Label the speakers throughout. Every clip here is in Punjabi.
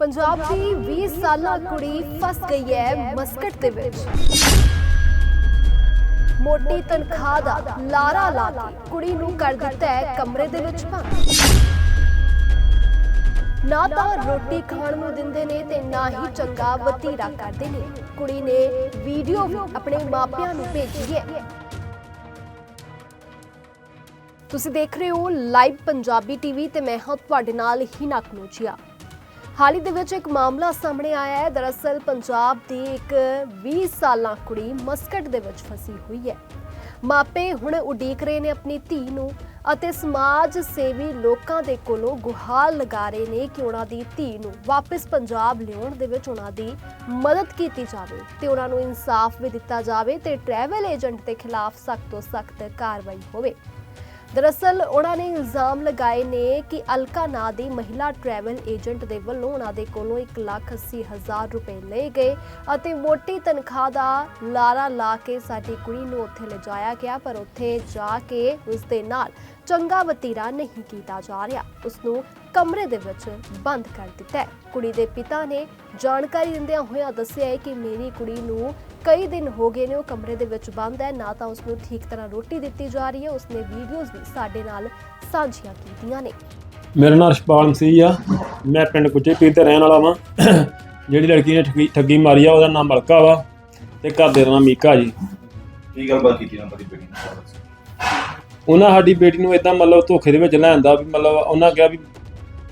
Speaker 1: ਪੰਜਾਬ ਦੀ 20 ਸਾਲਾ ਕੁੜੀ ਫਸ ਗਈ ਹੈ ਮਸਕਟ ਦੇ ਵਿੱਚ। ਮੋਟੀ ਤਨਖਾਹ ਦਾ ਲਾਰਾ ਲਾ ਕੇ ਕੁੜੀ ਨੂੰ ਕਰ ਦਿੱਤਾ ਹੈ ਕਮਰੇ ਦੇ ਵਿੱਚ ਬੰਦ ਨਾ ਤਾਂ ਰੋਟੀ ਖਾਣ ਨੂੰ ਦਿੰਦੇ ਨੇ ਤੇ ਨਾ ਹੀ ਚੰਗਾ ਵਤੀਰਾ ਕਰਦੇ ਨੇ। ਕੁੜੀ ਨੇ ਵੀਡੀਓ ਵੀ ਆਪਣੇ ਮਾਪਿਆਂ ਨੂੰ ਭੇਜੀ ਹੈ। ਤੁਸੀਂ ਦੇਖ ਰਹੇ ਹੋ ਲਾਈਵ ਪੰਜਾਬੀ ਟੀਵੀ ਤੇ ਮੈਂ ਹਾਂ ਤੁਹਾਡੇ ਨਾਲ ਹੀ ਨਕਨੋਚੀਆ ਹਾਲ ਹੀ ਦੇ ਵਿੱਚ ਇੱਕ ਮਾਮਲਾ ਸਾਹਮਣੇ ਆਇਆ ਹੈ। ਦਰਅਸਲ ਪੰਜਾਬ ਦੀ ਇੱਕ 20 ਸਾਲਾਂ ਕੁੜੀ ਮਸਕਟ ਦੇ ਵਿੱਚ ਫਸੀ ਹੋਈ ਹੈ। ਮਾਪੇ ਹੁਣ ਉਡੀਕ ਰਹੇ ਨੇ ਆਪਣੀ ਧੀ ਨੂੰ ਅਤੇ ਸਮਾਜ ਸੇਵੀ ਲੋਕਾਂ ਦੇ ਕੋਲੋਂ ਗੁਹਾਰ ਲਗਾ ਰਹੇ ਨੇ ਕਿ ਉਹਨਾਂ ਦੀ ਧੀ ਨੂੰ ਵਾਪਸ ਪੰਜਾਬ ਲਿਆਉਣ ਦੇ ਵਿੱਚ ਉਹਨਾਂ ਦੀ ਮਦਦ ਕੀਤੀ ਜਾਵੇ ਤੇ ਉਹਨਾਂ ਨੂੰ ਇਨਸਾਫ ਵੀ ਦਿੱਤਾ ਜਾਵੇ ਤੇ ਟਰੈਵਲ ਏਜੰਟ ਦੇ ਖਿਲਾਫ ਸਖਤ ਤੋਂ ਸਖਤ ਕਾਰਵਾਈ ਹੋਵੇ। ਦਰਅਸਲ ਉਹਨਾਂ ਨੇ ਇਲਜ਼ਾਮ ਲਗਾਏ ਨੇ ਕਿ ਅਲਕਾ ਨਾਂ ਦੀ ਮਹਿਲਾ ਟਰੈਵਲ ਏਜੰਟ ਦੇ ਵੱਲੋਂ ਉਹਨਾਂ ਦੇ ਕੋਲੋਂ 1,80,000 ਰੁਪਏ ਲਏ ਗਏ ਅਤੇ ਮੋਟੀ ਤਨਖਾਹ ਦਾ ਲਾਰਾ ਲਾ ਕੇ ਸਾਡੀ ਕੁੜੀ ਨੂੰ ਉੱਥੇ ਲਿਜਾਇਆ ਗਿਆ ਪਰ ਉੱਥੇ ਜਾ ਕੇ ਉਸ ਦੇ ਨਾਲ ਚੰਗਾ ਵਤੀਰਾ ਨਹੀਂ ਕੀਤਾ ਜਾ ਰਿਹਾ। ਉਸ ਨੂੰ ਕਮਰੇ ਦੇ ਵਿੱਚ ਬੰਦ ਕਰ ਦਿੱਤਾ ਕੁੜੀ ਦੇ ਪਿਤਾ ਨੇ ਜਾਣਕਾਰੀ ਦਿੰਦਿਆਂ ਹੋਇਆਂ ਦੱਸਿਆ ਹੈ ਕਿ ਮੇਰੀ ਕੁੜੀ ਨੂੰ ਕਈ ਦਿਨ ਹੋ ਗਏ ਨੇ ਉਹ ਕਮਰੇ ਦੇ ਵਿੱਚ ਬੰਦ ਹੈ ਨਾ ਤਾਂ ਉਸ ਨੂੰ ਠੀਕ ਤਰ੍ਹਾਂ ਰੋਟੀ ਦਿੱਤੀ ਜਾ ਰਹੀ ਹੈ। ਉਸਨੇ ਵੀਡੀਓਜ਼ ਵੀ ਸਾਡੇ ਨਾਲ ਸਾਂਝੀਆਂ ਕੀਤੀਆਂ ਨੇ।
Speaker 2: ਮੇਰਾ ਨਾਮ ਰਸ਼ਪਾਲ ਸਿੰਘ ਆ। ਮੈਂ ਪਿੰਡ ਕੁੱਚੇ ਪੀਰ ਤੇ ਰਹਿਣ ਵਾਲਾ ਵਾਂ। ਜਿਹੜੀ ਲੜਕੀ ਨੇ ਠੱਗੀ ਠੱਗੀ ਮਾਰੀ ਆ ਉਹਦਾ ਨਾਮ ਮਲਕਾ ਵਾ ਤੇ ਘਰ ਦੇ ਦਾ ਨਾਮ ਮੀਕਾ ਜੀ।
Speaker 3: ਕੀ ਗੱਲਬਾਤ ਕੀਤੀ ਉਹਨਾਂ ਦੀ ਬੇਟੀ ਨਾਲ?
Speaker 2: ਉਹਨਾਂ ਸਾਡੀ ਬੇਟੀ ਨੂੰ ਇਦਾਂ ਮਤਲਬ ਧੋਖੇ ਦੇ ਵਿੱਚ ਲੈਂਦਾ ਵੀ ਮਤਲਬ ਉਹਨਾਂ ਕਿਹਾ ਵੀ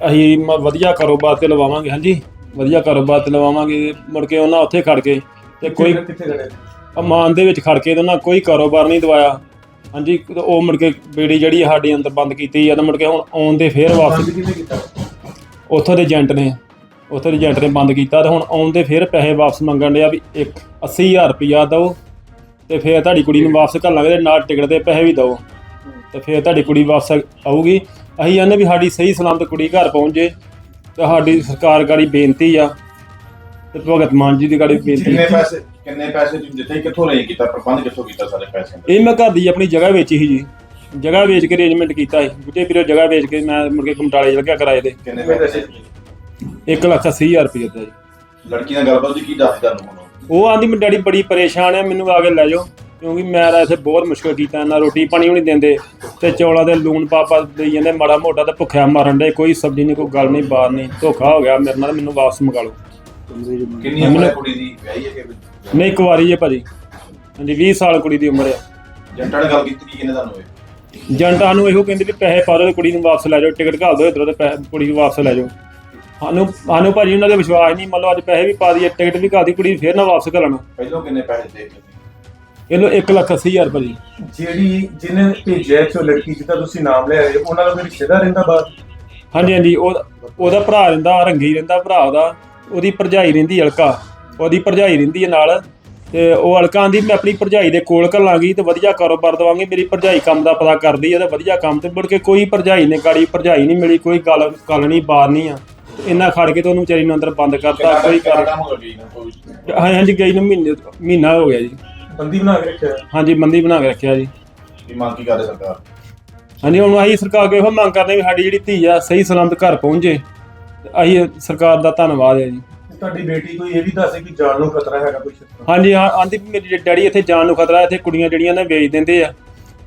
Speaker 2: ਅਸੀਂ ਮ- ਵਧੀਆ ਕਾਰੋਬਾਰ ਤੇ ਲਵਾਵਾਂਗੇ ਹਾਂਜੀ। ਵਧੀਆ ਕਾਰੋਬਾਰ ਤੇ ਲਵਾਵਾਂਗੇ। ਮੁੜ ਕੇ ਉਹਨਾਂ ਉੱਥੇ ਖੜ ਕੇ ਤੇ ਕੋਈ
Speaker 3: ਕਿੱਥੇ ਗਏ
Speaker 2: ਅਮਾਨ ਦੇ ਵਿੱਚ ਖੜ ਕੇ ਤੇ ਉਹਨਾਂ ਕੋਈ ਕਾਰੋਬਾਰ ਨਹੀਂ ਦਵਾਇਆ। ਹਾਂਜੀ ਉਹ ਮੁੜ ਕੇ ਬੇੜੀ ਜਿਹੜੀ ਸਾਡੀ ਅੰਦਰ ਬੰਦ ਕੀਤੀ ਆ ਤੇ ਮੁੜ ਕੇ ਹੁਣ ਆਉਣ ਦੇ ਫੇਰ ਵਾਪਸ
Speaker 3: ਕਿਹਨੇ ਕੀਤਾ?
Speaker 2: ਉੱਥੋਂ ਦੇ ਏਜੰਟ ਨੇ ਉੱਥੋਂ ਦੇ ਏਜੰਟ ਨੇ ਬੰਦ ਕੀਤਾ ਤੇ ਹੁਣ ਆਉਂਦੇ ਫਿਰ ਪੈਸੇ ਵਾਪਸ ਮੰਗਣ ਡਿਆ ਵੀ ਇੱਕ 80000 ਰੁਪਇਆ ਦਿਓ ਤੇ ਫਿਰ ਤੁਹਾਡੀ ਕੁੜੀ ਨੂੰ ਵਾਪਸ ਘੱਲਾਂਗੇ ਤੇ ਨਾਲ ਟਿਕਟ ਦੇ ਪੈਸੇ ਵੀ ਦਿਓ। ਤੇ ਫਿਰ ਤੁਹਾਡੀ ਕੁੜੀ ਵਾਪਸ ਆਊਗੀ। ਅਸੀਂ ਕਹਿੰਦੇ ਵੀ ਸਾਡੀ ਸਹੀ ਸਲਾਮਤ ਕੁੜੀ ਘਰ ਪਹੁੰਚ ਜੇ ਤੇ ਸਾਡੀ ਸਰਕਾਰ ਗਾੜੀ ਬੇਨਤੀ ਆ ਤੇ ਭਗਤ ਮਾਨ ਜੀ ਦੀ ਗਾੜੀ ਬੇਨਤੀ
Speaker 3: ਕਿੰਨੇ ਪੈਸੇ ਕਿੰਨੇ ਪੈਸੇ ਤੁਸੀਂ ਦਿੱਤੇ ਕਿੱਥੋਂ ਨਹੀਂ ਕੀਤਾ ਪ੍ਰਬੰਧ ਕਿੱਥੋਂ ਕੀਤਾ ਸਾਰੇ ਪੈਸੇ
Speaker 2: ਇਹ ਮੈਂ ਘਰ ਦੀ ਆਪਣੀ ਜਗ੍ਹਾ ਵੇਚੀ ਸੀ ਜੀ। ਜਗ੍ਹਾ ਵੇਚ ਕੇ ਅਰੇਂਜਮੈਂਟ ਕੀਤਾ ਸੀ। ਬੁੱਢੇ ਵੀਰੋ ਜਗ੍ਹਾ ਵੇਚ ਕੇ ਮੈਂ ਮੁੜ ਕੇ ਕਮਟਾਲੇ ਚਲ ਗਿਆ ਕਿਰਾਏ ਤੇ
Speaker 3: ਕਿੰਨੇ ਪੈਸੇ
Speaker 2: 1 ਲੱਖ 80000 ਰੁਪਏ ਦਾ ਜੀ।
Speaker 3: ਲੜਕੀ ਨਾਲ ਗੱਲਬਾਤ ਦੀ ਕੀ ਦੱਸ ਤੁਹਾਨੂੰ ਹੁਣ
Speaker 2: ਉਹ? ਆਂਦੀ ਮੈਂ ਡੈਡੀ ਬੜੀ ਪਰੇਸ਼ਾਨ ਹੈ ਮੈਨੂੰ ਆ ਕੇ ਲੈ ਜਾਓ। ਕਿਉਂਕਿ ਮੈਂ ਤਾਂ ਇੱਥੇ ਬਹੁਤ ਮੁਸ਼ਕਲ ਕੀਤਾ ਨਾ ਰੋਟੀ ਪਾਣੀ ਵੀ ਨਹੀਂ ਦਿੰਦੇ। ਤੇ ਚੌਲਾਂ ਦੇ ਲੂਣ ਪਾਪਾ ਦੇਈ ਜਾਂਦੇ ਮਾੜਾ ਮੋਟਾ ਤੇ ਭੁੱਖਿਆ ਮਾਰਨ ਦੇ ਕੋਈ ਸਬਜ਼ੀ ਨਹੀਂ ਕੋਈ ਗੱਲ ਨਹੀਂ ਬਾਤ ਨਹੀਂ। ਧੋਖਾ ਹੋ ਗਿਆ ਮੇਰੇ ਨਾਲ ਮੈਨੂੰ ਵਾਪਸ ਮੰਗਾ ਲਓ।
Speaker 3: ਕਿੰਨੀ ਉਮਰ ਹੈ ਕੁੜੀ ਦੀ? ਵਿਆਹੀ ਹੈ ਕਿ
Speaker 2: ਨਹੀਂ ਇੱਕ ਵਾਰੀ ਹੈ ਭਾਜੀ। ਹਾਂਜੀ 20 ਸਾਲ ਕੁੜੀ ਦੀ ਉਮਰ ਹੈ।
Speaker 3: ਜੰਟਾਂ ਨੇ ਗੱਲ ਕੀਤੀ ਕਿਹਨੇ ਤੁਹਾਨੂੰ ਇਹ?
Speaker 2: ਏਜੰਟਾਂ ਨੂੰ ਇਹੋ ਕਹਿੰਦੇ ਵੀ ਪੈਸੇ ਪਾ ਦਿਓ ਕੁੜੀ ਨੂੰ ਵਾਪਸ ਲੈ ਜਾਓ ਟਿਕਟ ਘੱਲ ਦਿਓ ਇਧਰੋਂ ਤੇ ਪੈਸੇ ਕੁੜੀ ਨੂੰ ਵਾਪਸ ਲੈ ਜਾਓ। ਸਾਨੂੰ ਸਾਨੂੰ ਭਾਜੀ ਉਹਨਾਂ ਦੇ ਵਿਸ਼ਵਾਸ ਨਹੀਂ ਮੰਨ ਲਓ ਅੱਜ ਪੈਸੇ ਵੀ ਪਾ ਦਈਏ ਟਿਕਟ ਵੀ ਘੱਲ ਦੀ ਕੁੜੀ ਫੇਰ ਨਾ ਵਾਪਸ ਘੱਲਣਾ।
Speaker 3: ਪਹਿਲੋਂ ਕਿੰਨੇ ਪੈਸੇ ਦੇ ਦਿੱਤੇ
Speaker 2: ਇਹਨੂੰ 1 ਲੱਖ 80 ਹਜ਼ਾਰ ਭਾਜੀ।
Speaker 4: ਜਿਹੜੀ ਜਿਹਨੇ ਭੇਜਿਆ ਚੋ ਲੜਕੀ ਜਿਹਦਾ ਤੁਸੀਂ ਨਾਮ ਲਿਆ ਰਹੇ ਉਹਨਾਂ ਦਾ ਕੋਈ ਰਿਸ਼ਤੇਦਾਰ ਰਹਿੰਦਾ ਬਾਹਰ?
Speaker 2: ਹਾਂਜੀ ਹਾਂਜੀ ਉਹ ਉਹਦਾ ਭਰਾ ਰਹਿੰਦਾ ਰੰਗੀ ਰਹਿੰਦਾ ਭਰਾ ਉਹਦਾ। ਉਹਦੀ ਭਰਜਾਈ ਰਹਿੰਦੀ ਅਲਕਾ। ਉਹਦੀ ਭਰਜਾਈ ਰਹਿੰਦੀ ਹੈ ਨਾਲ। ਤੇ ਉਹ ਅਲਕਾ ਆਂਦੀ ਮੈਂ ਆਪਣੀ ਭਰਜਾਈ ਦੇ ਕੋਲ ਘੱਲਾਂਗੀ ਤੇ ਵਧੀਆ ਕਾਰੋਬਾਰ ਦਵਾਂਗੀ। ਮੇਰੀ ਭਰਜਾਈ ਕੰਮ ਦਾ ਪਤਾ ਕਰਦੀ ਹੈ ਤੇ ਵਧੀਆ ਕੰਮ ਤੇ ਮੁੜ ਕੇ ਕੋਈ ਭਰਜਾਈ ਨੇ ਗਾੜੀ ਭਰਜਾਈ ਨਹੀਂ ਮਿਲੀ ਕੋਈ ਗੱਲ ਗੱਲ ਨਹੀਂ ਬਾਤ ਨਹੀਂ ਆ। ਇੰਨਾ ਖੜ ਕੇ ਤੇ ਉਹਨੂੰ ਵਿਚਾਰੀ ਨੂੰ ਅੰਦਰ ਬੰਦ ਕਰਤਾ ਕੋਈ ਕਰ
Speaker 3: ਕੰਮ ਹੋ ਗਈ ਨਾ ਕੋਈ
Speaker 2: ਹਾਂ ਹਾਂਜੀ ਗਈ ਨੂੰ ਮਹੀਨੇ ਮਹੀਨਾ ਹੋ ਗਿਆ ਜੀ।
Speaker 4: ਬੰਦੀ ਬਣਾ ਕੇ ਰੱਖਿਆ?
Speaker 2: ਹਾਂਜੀ ਬੰਦੀ ਬਣਾ ਕੇ ਰੱਖਿਆ ਜੀ।
Speaker 3: ਕੀ ਮੰਗ ਕੀ ਕਰੇ ਸਰਕਾਰ?
Speaker 2: ਹਾਂਜੀ ਹੁਣ ਅਸੀਂ ਸਰਕਾਰ ਅੱਗੇ ਇਹੋ ਮੰਗ ਕਰਦੇ ਵੀ ਸਾਡੀ ਜਿਹੜੀ ਧੀ ਆ ਸਹੀ ਸਲਾਮਤ ਘਰ ਪਹੁੰਚੇ। ਤੇ ਅਸੀਂ ਸਰਕਾਰ ਦਾ ਧੰਨਵਾਦ ਹੈ ਜੀ।
Speaker 4: ਤੁਹਾਡੀ ਬੇਟੀ ਕੋਈ ਇਹ ਵੀ ਦੱਸੇ ਕਿ ਜਾਨ ਨੂੰ ਖਤਰਾ ਹੈਗਾ ਕੁਝ
Speaker 2: ਹਾਂਜੀ ਹਾਂ ਆਂਦੀ ਵੀ ਮੇਰੀ ਡੈਡੀ ਇੱਥੇ ਜਾਣ ਨੂੰ ਖਤਰਾ ਇੱਥੇ ਕੁੜੀਆਂ ਜਿਹੜੀਆਂ ਨੇ ਵੇਚ ਦਿੰਦੇ ਆ।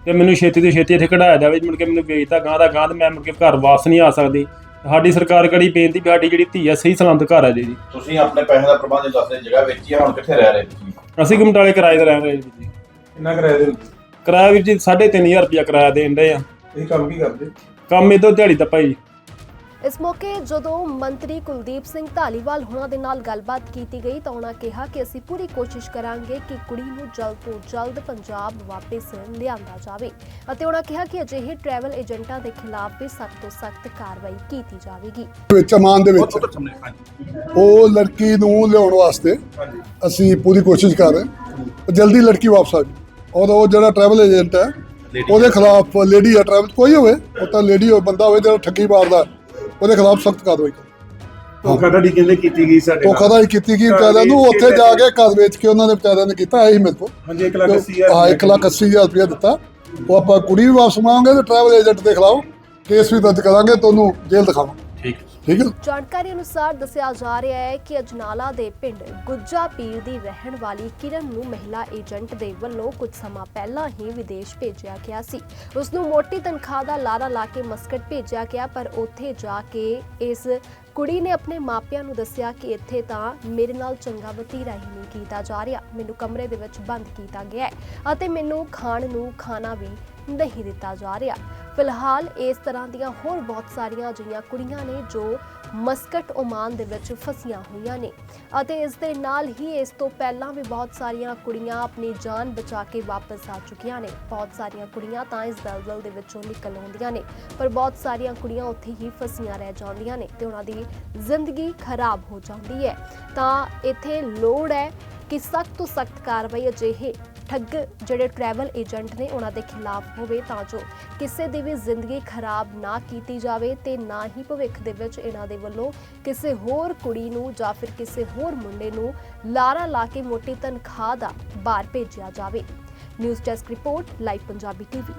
Speaker 2: ਤੇ ਮੈਨੂੰ ਛੇਤੀ ਤੋਂ ਛੇਤੀ ਇੱਥੇ ਕਢਾਇਆ ਜਾਵੇ ਮੁੜ ਕੇ ਮੈਨੂੰ ਵੇਚਤਾ ਗਾਂ ਦਾ ਗਾਂ ਤੇ ਮੈਂ ਮੁੜ ਕੇ ਘਰ ਵਾਪਸ ਨਹੀਂ ਆ ਸਕਦੀ। ਸਾਡੀ ਸਰਕਾਰ ਕੜੀ ਬੇਨਤੀ ਵੀ ਸਾਡੀ ਜਿਹੜੀ ਧੀ ਆ ਸਹੀ ਸਲਾਮਤ ਘਰ ਆ ਜੀ। ਜੀ
Speaker 3: ਤੁਸੀਂ ਆਪਣੇ ਪੈਸੇ ਦਾ ਪ੍ਰਬੰਧ ਦੱਸਦੇ ਜਗ੍ਹਾ ਵੇਚੀ ਆ ਹੁਣ ਕਿੱਥੇ ਰਹਿ ਰਹੇ ਤੁਸੀਂ?
Speaker 2: ਅਸੀਂ ਗਮਟਾਲੇ ਕਿਰਾਏ ਤੇ ਰਹਿ ਰਹੇ ਜੀ। ਜੀ
Speaker 4: ਕਿੰਨਾ ਕਿਰਾਇਆ ਦੇ
Speaker 2: ਕਿਰਾਇਆ ਵੀ ਜੀ 3500 ਰੁਪਇਆ ਕਿਰਾਇਆ ਦੇਣ ਦੇ ਆ।
Speaker 4: ਇਹ ਕੰਮ ਕੀ ਕਰਦੇ?
Speaker 2: ਕੰਮ ਇਦੋਂ ਦਿਹਾੜੀ ਦਾ ਭਾਈ।
Speaker 1: ਇਸ ਮੌਕੇ ਜਦੋਂ ਮੰਤਰੀ ਕੁਲਦੀਪ ਸਿੰਘ ਢਾਲੀਵਾਲ ਹੁਣਾਂ ਦੇ ਨਾਲ ਗੱਲਬਾਤ ਕੀਤੀ ਗਈ ਤਾਂ ਉਹਨਾਂ ਕਿਹਾ ਕਿ ਅਸੀਂ ਪੂਰੀ ਕੋਸ਼ਿਸ਼ ਕਰਾਂਗੇ ਕਿ ਕੁੜੀ ਨੂੰ ਜਲਦ ਤੋਂ ਜਲਦ ਪੰਜਾਬ ਵਾਪਸ ਲਿਆਂਦਾ ਜਾਵੇ ਅਤੇ ਉਹਨਾਂ ਕਿਹਾ ਕਿ ਅਜਿਹੇ ਟਰੈਵਲ ਏਜੰਟਾਂ ਦੇ ਖਿਲਾਫ ਵੀ ਸਖਤ ਤੋਂ ਸਖਤ ਕਾਰਵਾਈ ਕੀਤੀ ਜਾਵੇਗੀ।
Speaker 5: ਵਿੱਚ ਅਮਾਨ ਦੇ ਵਿੱਚ। ਉਹ ਲੜਕੀ ਨੂੰ ਲਿਆਉਣ ਵਾਸਤੇ ਅਸੀਂ ਪੂਰੀ ਕੋਸ਼ਿਸ਼ ਕਰ ਰਹੇ ਹਾਂ। ਜਲਦੀ ਲੜਕੀ ਵਾਪਸ ਆ ਜਾਏ ਔਰ ਉਹ ਜਿਹੜਾ ਟਰੈਵਲ ਏਜੰਟ ਹੈ ਉਹਦੇ ਖਿਲਾਫ ਲੇਡੀ ਆ ਟਰੈਵਲ ਕੋਈ ਹੋਵੇ ਉਹ ਤਾਂ ਲੇਡੀ ਹੋਵੇ ਬੰਦਾ ਹੋਵੇ ਜਿਹੜਾ ਠੱਗੀ ਮਾਰਦਾ। ਉਹਦੇ ਖਿਲਾਫ ਸਖਤ ਕਾਰਵਾਈ ਕਰੋ।
Speaker 4: ਧੋਖਾ ਤੁਹਾਡੀ ਕਹਿੰਦੇ ਕੀਤੀ ਗਈ ਸਾਡੇ
Speaker 5: ਧੋਖਾ ਦਾ ਹੀ ਕੀਤੀ ਕਿ ਵਿਚਾਰਿਆਂ ਨੂੰ ਉੱਥੇ ਜਾ ਕੇ ਘਰ ਵੇਚ ਕੇ ਉਹਨਾਂ ਨੇ ਵਿਚਾਰਿਆਂ ਨੇ ਕੀਤਾ ਇਹੀ ਮੇਰੇ ਕੋਲ
Speaker 4: ਹਾਂਜੀ 1 ਲੱਖ 80
Speaker 5: ਹਾਂ 1 ਲੱਖ 80 ਹਜ਼ਾਰ ਰੁਪਇਆ ਦਿੱਤਾ। ਉਹ ਆਪਾਂ ਕੁੜੀ ਵੀ ਵਾਪਸ ਮੰਗਾਂਗੇ ਤੇ ਟਰੈਵਲ ਏਜੰਟ ਦੇ ਖਿਲਾਫ ਕੇਸ ਵੀ ਦਰਜ ਕਰਾਂਗੇ ਤੁਹਾਨੂੰ ਜੇਲ੍ਹ ਦਿਖਾਵਾਂਗੇ।
Speaker 3: ਠੀਕ
Speaker 5: ਠੀਕ ਹੈ।
Speaker 1: ਜਾਣਕਾਰੀ ਅਨੁਸਾਰ ਦੱਸਿਆ ਜਾ ਰਿਹਾ ਹੈ ਕਿ ਅਜਨਾਲਾ ਦੇ ਪਿੰਡ ਗੁੱਜਾ ਪੀਰ ਦੀ ਰਹਿਣ ਵਾਲੀ ਕਿਰਨ ਨੂੰ ਮਹਿਲਾ ਏਜੰਟ ਦੇ ਵੱਲੋਂ ਕੁਝ ਸਮਾਂ ਪਹਿਲਾਂ ਹੀ ਵਿਦੇਸ਼ ਭੇਜਿਆ ਗਿਆ ਸੀ। ਉਸ ਨੂੰ ਮੋਟੀ ਤਨਖਾਹ ਦਾ ਲਾਰਾ ਲਾ ਕੇ ਮਸਕਟ ਭੇਜਿਆ ਗਿਆ, ਪਰ ਉੱਥੇ ਜਾ ਕੇ ਇਸ ਕੁੜੀ ਨੇ ਆਪਣੇ ਮਾਪਿਆਂ ਨੂੰ ਦੱਸਿਆ ਕਿ ਇੱਥੇ ਤਾਂ ਮੇਰੇ ਨਾਲ ਚੰਗਾ ਵਤੀਰਾ ਹੀ ਨਹੀਂ ਕੀਤਾ ਜਾ ਰਿਹਾ। ਮੈਨੂੰ ਕਮਰੇ ਦੇ ਵਿੱਚ ਬੰਦ ਕੀਤਾ ਗਿਆ ਹੈ ਅਤੇ ਮੈਨੂੰ ਖਾਣ ਨੂੰ ਖਾਣਾ ਵੀ ਨਹੀਂ ਦਿੱਤਾ ਜਾ ਰਿਹਾ। ਫਿਲਹਾਲ ਇਸ ਤਰ੍ਹਾਂ ਦੀਆਂ ਹੋਰ ਬਹੁਤ ਸਾਰੀਆਂ ਅਜਿਹੀਆਂ ਕੁੜੀਆਂ ਨੇ ਜੋ ਮਸਕਟ ਓਮਾਨ ਦੇ ਵਿੱਚ ਫਸੀਆਂ ਹੋਈਆਂ ਨੇ। ਅਤੇ ਇਸ ਦੇ ਨਾਲ ਹੀ ਇਸ ਤੋਂ ਪਹਿਲਾਂ ਵੀ ਬਹੁਤ ਸਾਰੀਆਂ ਕੁੜੀਆਂ ਆਪਣੀ ਜਾਨ ਬਚਾ ਕੇ ਵਾਪਸ ਆ ਚੁੱਕੀਆਂ ਨੇ। ਬਹੁਤ ਸਾਰੀਆਂ ਕੁੜੀਆਂ ਤਾਂ ਇਸ ਦਲਦਲ ਦੇ ਵਿੱਚੋਂ ਨਿਕਲ ਆਉਂਦੀਆਂ ਨੇ, ਪਰ ਬਹੁਤ ਸਾਰੀਆਂ ਕੁੜੀਆਂ ਉੱਥੇ ਹੀ ਫਸੀਆਂ ਰਹਿ ਜਾਂਦੀਆਂ ਨੇ ਤੇ ਉਹਨਾਂ ਦੀ ਜ਼ਿੰਦਗੀ ਖਰਾਬ ਹੋ ਜਾਂਦੀ ਹੈ। ਤਾਂ ਇੱਥੇ ਲੋੜ ਹੈ ਕਿ ਸਖਤ ਤੋਂ ਸਖਤ ਕਾਰਵਾਈ ਅਜਿਹੇ ਠੱਗ। ਜਿਹੜੇ ਟਰੈਵਲ ਏਜੰਟ ਨੇ ਉਹਨਾਂ ਦੇ ਖਿਲਾਫ ਹੋਵੇ ਤਾਂ ਜੋ ਕਿਸੇ ਦੀ ਵੀ ਜ਼ਿੰਦਗੀ ਖਰਾਬ ਨਾ ਕੀਤੀ ਜਾਵੇ ਤੇ ਨਾ ਹੀ ਭਵਿੱਖ ਦੇ ਵਿੱਚ ਇਹਨਾਂ ਦੇ ਵੱਲੋਂ ਕਿਸੇ ਹੋਰ ਕੁੜੀ ਨੂੰ ਜਾਂ ਫਿਰ ਕਿਸੇ ਹੋਰ ਮੁੰਡੇ ਨੂੰ ਲਾਰਾ ਲਾ ਕੇ ਮੋਟੀ ਤਨਖਾਹ ਦਾ ਬਾਹਰ ਭੇਜਿਆ ਜਾਵੇ। News desk report live Punjabi TV